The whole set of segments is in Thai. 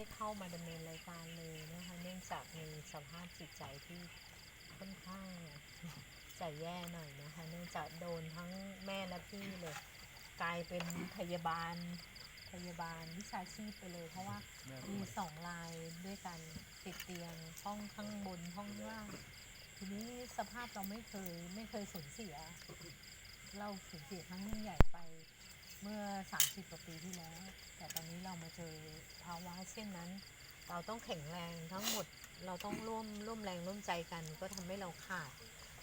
ได้เข้ามาดำเนินรายการเลยนะคะเนื่องจากมีสภาพจิตใจที่ค่อนข้างใจแย่หน่อยนะคะ เนื่องจากโดนทั้งแม่และพี่เลย กลายเป็นพยาบาลพยาบาลวิชาชีพไปเลย เพราะว่าแม่มีสองรายด้วยกันติดเตียงห้องข้างบนห้องข้างล่างทีนี้สภาพเราไม่เคยไม่เคยสูญเสีย เราสูญเสียครั้งยิ่งใหญ่ไปเมื่อ30กว่าปีที่แล้ว แต่ตาวะเช่นนั้น เราต้องแข็งแรงทั้งหมดเราต้องร่วมร่วมแรงร่วมใจกัน ก็ทำให้เราขาด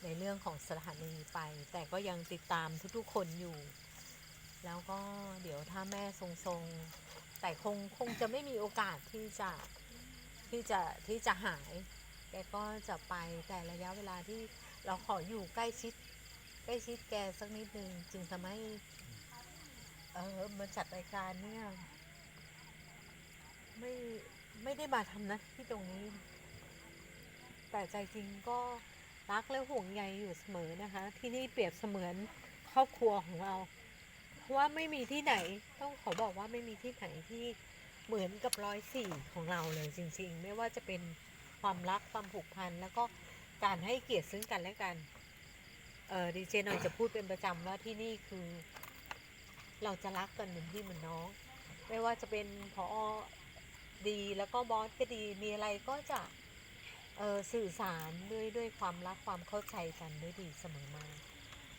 ในเรื่องของสถานีไป แต่ก็ยังติดตามทุกๆคนอยู่ แล้วก็เดี๋ยวถ้าแม่ทรงๆ แต่คงคงจะไม่มีโอกาสที่จะที่จะที่จะหายแกก็จะไปแต่ระยะเวลาที่เราขออยู่ใกล้ชิด ใกล้ชิดแกสักนิดนึงจึงทำให้เออมาจัดรายการเนี่ย ไม่ไม่ได้มาทำหนะที่ตรงนี้ แต่ใจจริงก็รักและห่วงใยอยู่เสมอนะคะ ที่นี่เปรียบเสมือนครอบครัวของเรา เพราะว่าไม่มีที่ไหนต้องขอบอกว่าไม่มีที่ไหนที่เหมือนกับร้อยสี่ของเราเลยจริง ๆ ไม่ว่าจะเป็นความรักความผูกพันแล้วก็การให้เกียรติซึ่งกันและกันเออดีเจหน่อยจะพูดเป็นประจำว่าที่นี่คือ เราจะรักกันเหมือนพี่เหมือนน้อง ไม่ว่าจะเป็นพอ ดีแล้วก็บอสก็ดีมีอะไรก็จะเออสื่อสารด้วยด้วยความรักความเข้าใจกันด้วยดีเสมอมา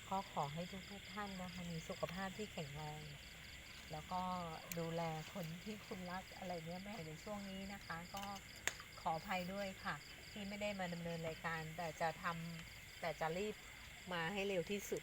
ก็ขอให้ทุกทุกท่านนะคะมีสุขภาพที่แข็งแรง แล้วก็ดูแลคนที่คุณรักอะไรเนี้ยแม่ในช่วงนี้นะคะ ก็ขออภัยด้วยค่ะ ที่ไม่ได้มาดำเนินรายการ แต่จะทำแต่จะรีบมาให้เร็วที่สุด